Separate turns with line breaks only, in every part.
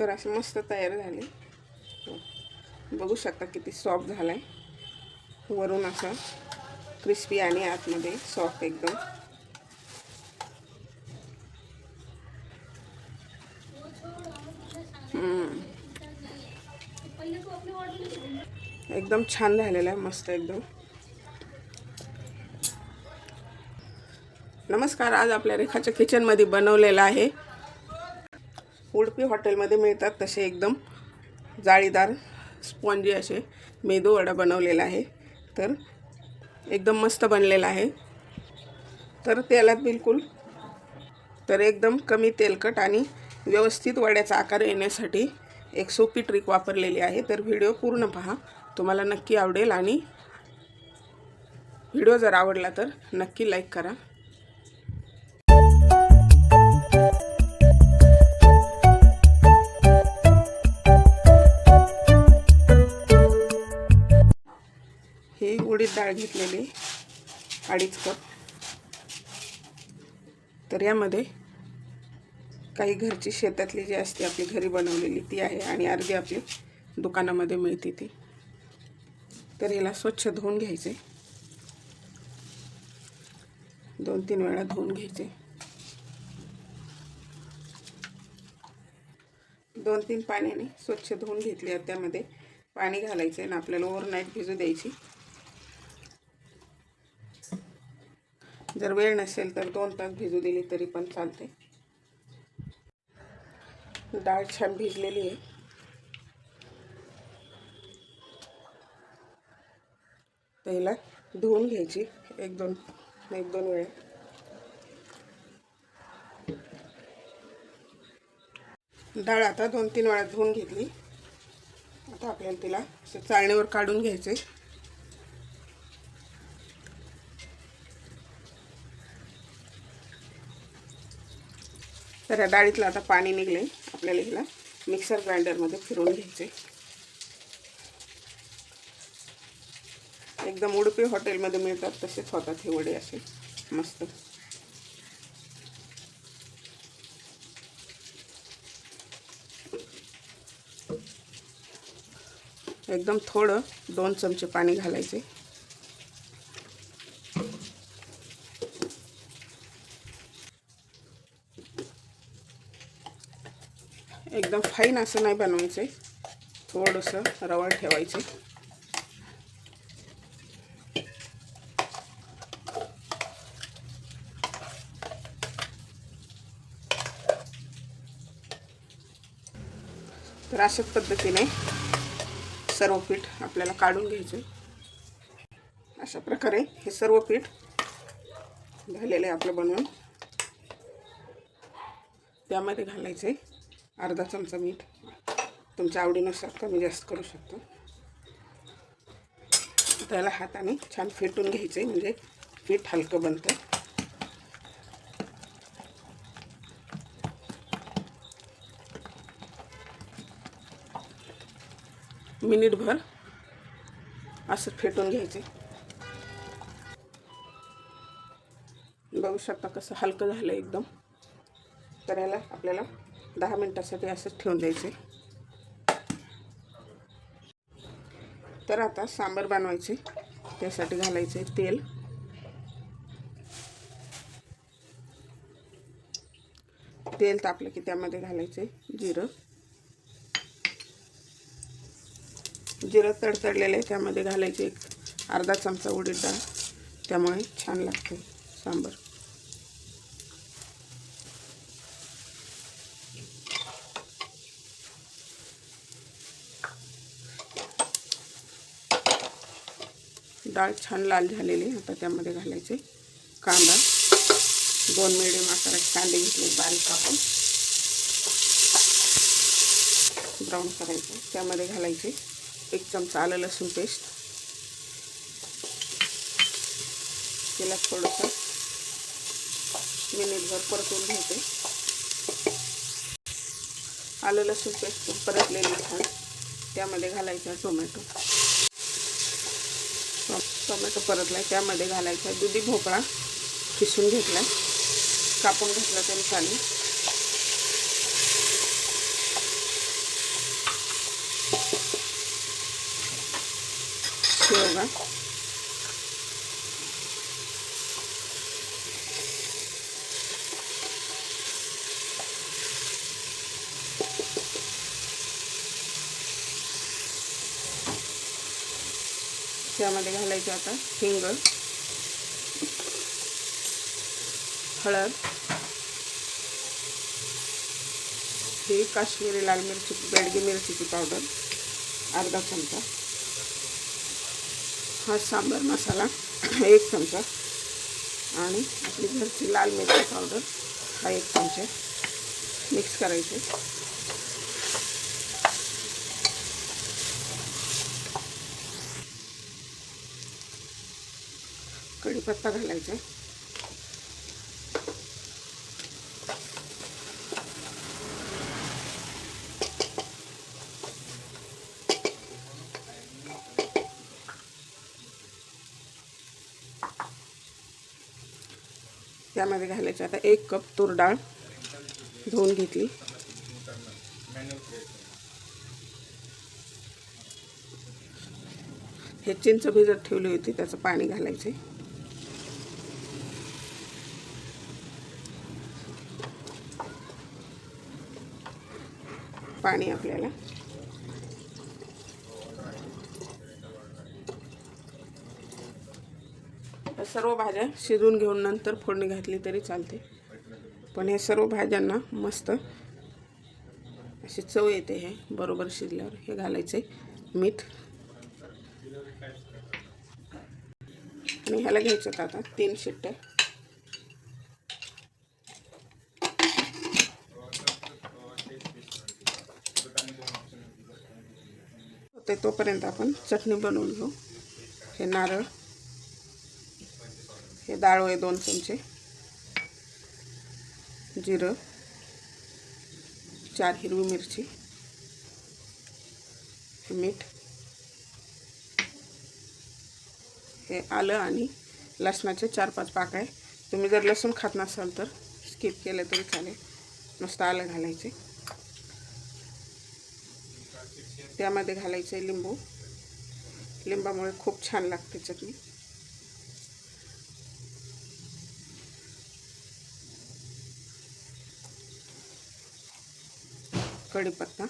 तर असे मस्त तयार झाले. बघू शकता किती सॉफ्ट झाला आहे वरून असं क्रिस्पी आणि आतमध्ये सॉफ्ट एकदम. एकदम छान झालेला आहे मस्त एकदम. नमस्कार आज आपल्या रेखाच्या किचनमध्ये बनवलेलं आहे उडपी हॉटेलमध्ये मिळतात तसे एकदम जाळीदार स्पॉन्जी असे. मेदू वडा बनवलेला आहे. तर एकदम मस्त बनलेला आहे. तर तेलात बिलकुल तर एकदम कमी तेलकट आणि व्यवस्थित वड्याचा आकार येण्यासाठी एक सोपी ट्रिक वापरलेली आहे. तर व्हिडिओ पूर्ण पहा. तुम्हाला नक्की आवडेल आणि व्हिडिओ जर आवडला तर नक्की लाईक करा. उडीद डाळ घेतलेली अडीच कप. तर यामध्ये काही घरची शेतातली जी असते आपली घरी बनवलेली ती आहे आणि अर्धी आपली दुकानामध्ये मिळते ती. तर याला स्वच्छ धुवून घ्यायचे. दोन तीन वेळा धुवून घ्यायचे. दोन तीन पाण्याने स्वच्छ धुवून घेतली. त्यामध्ये पाणी घालायचे आणि आपल्याला ओव्हरनाईट भिजू द्यायची. जर वेळ नसेल तर दोन तास भिजू दिली तरी पण चालते. डाळ छान भिजलेली आहे. पहिला धुवून घ्यायची एक दोन एक दोन वेळा. डाळ आता दोन तीन वेळा धुवून घेतली. आता आपल्याला तिला असं चाळणीवर काढून घ्यायचे तर या डाळीतलं आता पाणी निघले आपल्याला हिला मिक्सर ग्राइंडरमध्ये फिरवून घ्यायचे एकदम उडपी हॉटेलमध्ये मिळतात तसेच होतात हे वडे असे. मस्त. एकदम थोडं दोन चमचे पाणी घालायचे एकदम फाईन असं नाही बनवायचं थोडंसं रवळ ठेवायचे. तर अशाच पद्धतीने सर्व पीठ आपल्याला काढून घ्यायचं अशा प्रकारे हे सर्व पीठ झालेलं आहे आपलं बनवून. त्यामध्ये घालायचं आहे अर्धा चमचा मीठ. तुमच्या आवडीनुसार कमी जास्त करू शकतो. त्याला हाताने छान फेटून घ्यायचे म्हणजे पीठ हलकं बनतं मिनिटभर असं फेटून घ्यायचे बघू शकता कसं हलकं झालं एकदम. तर याला आपल्याला दहा मिनटासाठी असंच ठेवून द्यायचे. तर आता सांबार बनवायचे. त्यासाठी घालायचे तेल. तेल तापलं की त्यामध्ये घालायचे जिरं. जिरं तडतडलेलं आहे त्यामध्ये घालायचे एक अर्धा चमचा उडीद डाळ. त्यामुळे छान लागते सांबार. डाळ छान लाल झालेली आता त्यामध्ये घालायचे कांदा. दोन मिडियम आकाराचे कांदे घेतले बारीक कापून. ब्राऊन करायचे. त्यामध्ये घालायचे एक चमचा आलं लसूण पेस्ट त्याला थोडंसं मिनिटभर परतून घ्यायचे आलं लसूण पेस्ट परतलेली छान. त्यामध्ये घालायचा टोमॅटो. टोमॅटो परतला त्यामध्ये घालायचा दुधी भोपळा किसून घेतला. कापून घेतला त्याने पाणी शेवगा त्यामध्ये घालायचं आता हिंग हळद ही काश्मीरी लाल मिरची बेडगी मिरचीची पावडर अर्धा चमचा. हा सांबार मसाला एक चमचा. आणि आपली घरची लाल मिरची पावडर हा एक चमचा. मिक्स करायचे. कढीपत्ता घालायचा त्यामध्ये घालायचे आता एक कप तूर डाळ धुवून घेतली. हे चिंच भिजत ठेवली होती त्याचं पाणी घालायचे पाणी आपल्याला. सर्व भाज्या शिजून घेऊन नंतर फोडणी घातली तरी चालते. पण ह्या सर्व भाज्यांना मस्त अशी चव येते हे बरोबर शिजल्यावर. हे घालायचे मीठ. आणि ह्याला घ्यायचं आता तीन शिट्ट्या. होते तोपर्यंत आपण चटणी बनवून घेऊ. हे नारळ हे डाळ आहे दोन चमचे. जिरं चार हिरवी मिरची हे मीठ हे आलं आणि लसणाचे चार पाच पाक आहे. तुम्ही जर लसूण खात नसाल तर स्किप केलं तरी चालेल. नुसतं आलं घालायचे. त्यामध्ये घालायचं आहे लिंबू. लिंबामुळे खूप छान लागते चटणी. कढीपत्ता.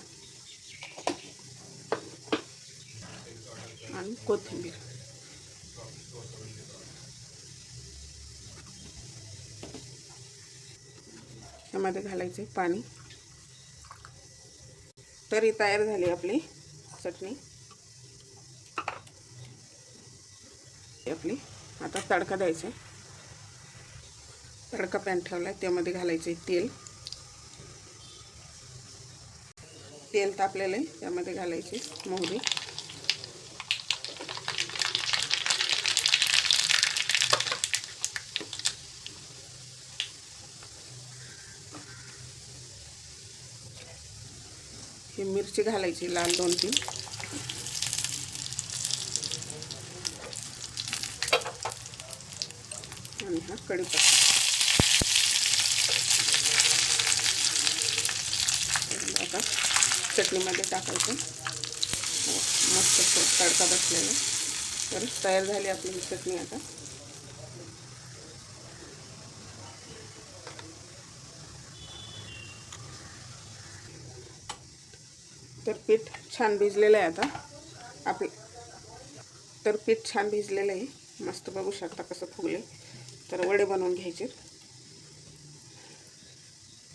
आणि कोथिंबीर. यामध्ये घालायचे पाणी. तरी तयार झाली आपली. चटणी. आपली आता तडका द्यायचा आहे. तडका पॅन ठेवला आहे त्यामध्ये घालायचं आहे तेल. तेल तापलेलं आहे त्यामध्ये घालायचे मोहरी. ही मिरची घालायची लाल दोन तीन. आणि हा कढीपत्ता आता चटणीमध्ये टाकायचं. हो, मस्त तडका बसलेला. तर तयार झाली आपली ही चटणी आता तर पीठ छान भिजलेलं आहे आता. आपलं तर पीठ छान भिजलेलं आहे. मस्त बघू शकता कसं फुगले. तर वडे बनवून घ्यायचे.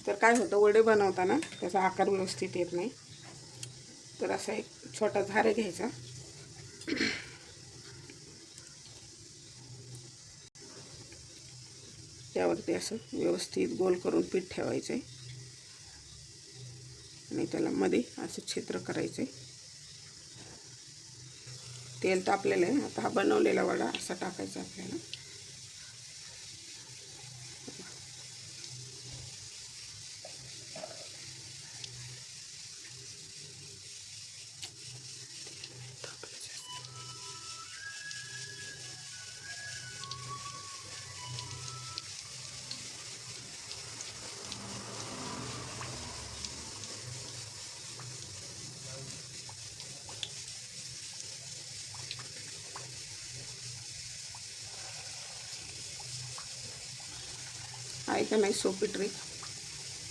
तर काय होतं वडे बनवताना त्याचा आकार व्यवस्थित येत नाही. तर असा एक छोटा झारे घ्यायचा. त्यावरती असं व्यवस्थित गोल करून पीठ ठेवायचं आहे आणि त्याला मध्ये असं छिद्र करायचं तेल तापलेलं आहे. आता हा बनवलेला वडा असा टाकायचा आपल्याला. का नाही सोपी ट्रिक?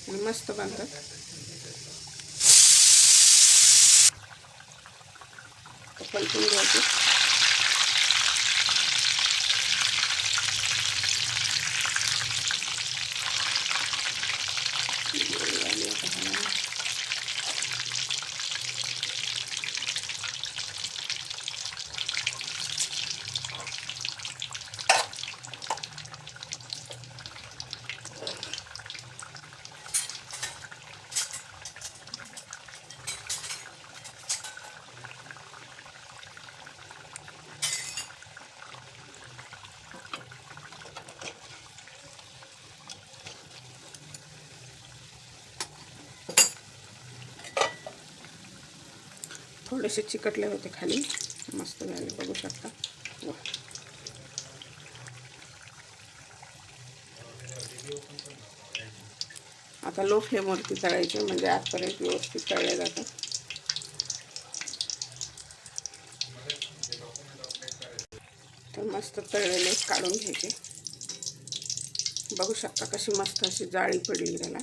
आणि मस्त बनतात. पलटून घ्यायचं आणि आता ह्याला थोडेसे चिकटले होते खाली. मस्त झाले बघू शकता. आता लो फ्लेमवरती तळायचे म्हणजे आजपर्यंत व्यवस्थित तळले जातात तर मस्त तळलेले काढून घ्यायचे. बघू शकता कशी मस्त अशी जाळी पडली त्याला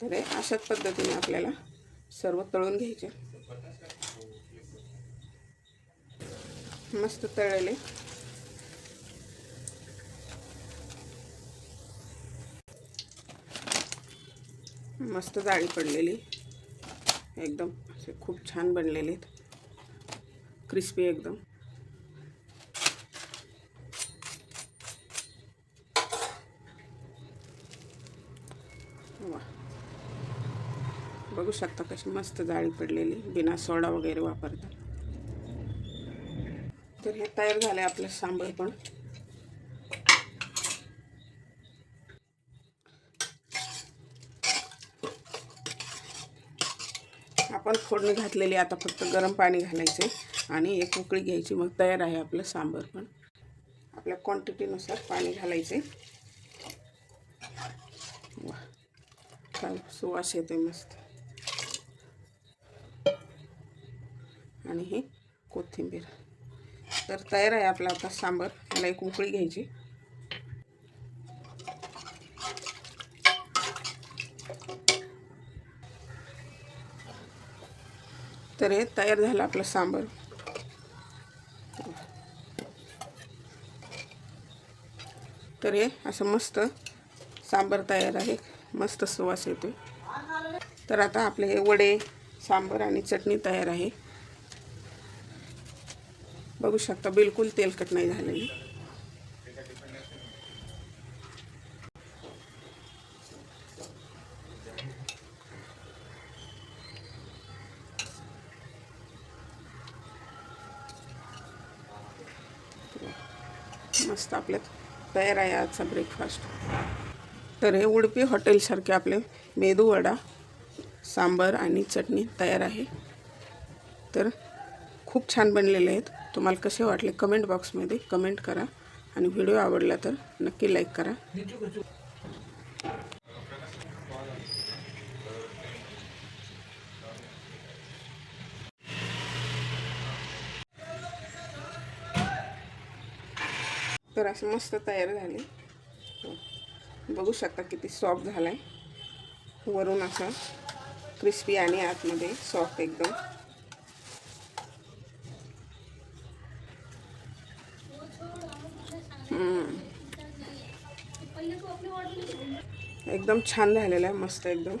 तर हे अशाच पद्धतीने आपल्याला सर्व तळून घ्यायचे. मस्त तळले मस्त जाळी पडलेली. एकदम असे खूप छान बनलेले आहेत. क्रिस्पी एकदम वा बघू शकता कशी मस्त जाळी पडलेली बिना सोडा वगैरे वापरता. तर हे तयार झाले आपलं सांबर पण. आपण फोडणी घातलेली आता फक्त गरम पाणी घालायचे आणि एक उकळी घ्यायची मग तयार आहे आपलं सांबर पण. आपल्या क्वांटिटीनुसार पाणी घालायचे वा सुवास येते मस्त. आणि ही कोथिंबीर. तर तयार आहे आपला आता सांबर. याला एक उकळी घ्यायची. तर हे तयार झालं आपलं सांबर. तर हे असं मस्त सांबर तयार आहे. मस्त सुवास येतो तर आता आपले हे वडे सांबर आणि चटणी तयार आहे. बघू शकता बिलकुल तेलकट नाही झालेली. मस्त आपल्यात तयार आहे आजचा ब्रेकफास्ट तर हे उडपी हॉटेलसारखे आपले मेदू वडा सांबर आणि चटणी तयार आहे. तर खूप छान बनलेले आहेत. तुम्हाला कसे वाटले कमेंट बॉक्समध्ये कमेंट करा. आणि व्हिडिओ आवडला तर नक्की लाईक करा. तर असं मस्त तयार झाले. बघू शकता किती सॉफ्ट झाला आहे वरून असं क्रिस्पी आणि आतमध्ये सॉफ्ट एकदम. एकदम छान झालेलं आहे मस्त एकदम.